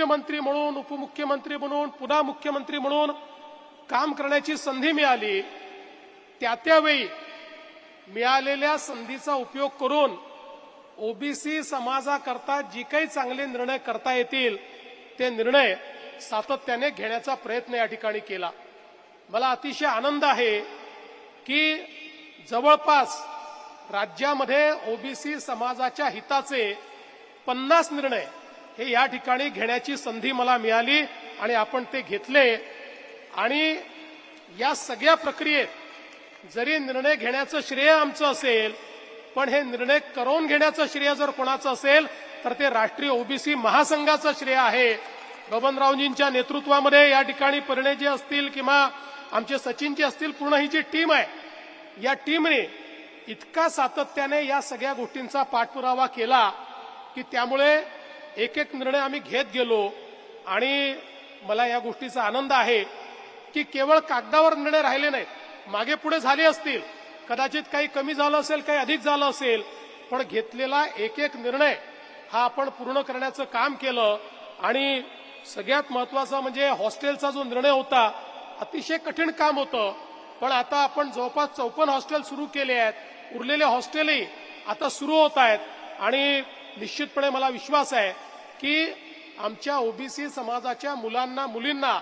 मुख्यमंत्री म्हणून उपमुख्यमंत्री म्हणून पुन्हा मुख्यमंत्री म्हणून काम करण्याची संधी मिळाली. त्या त्यावेळी मिळालेल्या संधीचा उपयोग करून ओबीसी समाजाकरता जी काही चांगले निर्णय करता येतील ते निर्णय सातत्याने घेण्याचा प्रयत्न या ठिकाणी केला. मला अतिशय आनंद आहे की जवळपास राज्यामध्ये ओबीसी समाजाच्या हिताचे पन्नास निर्णय हे या ठिकाणी घेण्याची संधी मला मिळाली आणि आपण ते घेतले. आणि या सगळ्या प्रक्रियेत जरी निर्णय घेण्याचं श्रेय आमचं असेल पण हे निर्णय करून घेण्याचं श्रेय जर कोणाचं असेल तर ते राष्ट्रीय ओबीसी महासंघाचं श्रेय आहे. बबनरावजींच्या नेतृत्वामध्ये या ठिकाणी परिणयजी असतील किंवा आमचे सचिनजी असतील पूर्ण ही जी टीम आहे या टीमने इतका सातत्याने या सगळ्या गोष्टींचा पाठपुरावा केला की त्यामुळे एक एक निर्णय आम्ही घेत गेलो. आणि मला या गोष्टीचा आनंद आहे की केवळ कागदावर निर्णय राहिले नाहीत. मागे पुढे झाले असतील. कदाचित काही कमी झालं असेल काही अधिक झालं असेल. पण घेतलेला एक एक निर्णय हा आपण पूर्ण करण्याचं काम केलं. आणि सगळ्यात महत्त्वाचा म्हणजे हॉस्टेलचा जो निर्णय होता अतिशय कठीण काम होतं. पण आता आपण जवळपास चौपन्न हॉस्टेल सुरू केले आहेत. उरलेले हॉस्टेलही आता सुरू होत आहेत. आणि निश्चितपणे मला विश्वास आहे की आमच्या ओबीसी समाजाच्या मुलांना मुलींना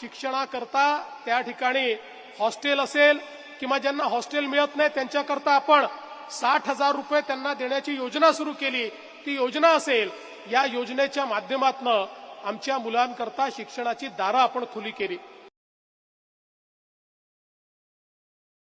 शिक्षणाकरता त्या ठिकाणी हॉस्टेल असेल किंवा ज्यांना हॉस्टेल मिळत नाही त्यांच्याकरता आपण साठ हजार रुपये त्यांना देण्याची योजना सुरू केली. ती योजना असेल या योजनेच्या माध्यमातून आमच्या मुलांकरता शिक्षणाची दारं आपण खुली केली.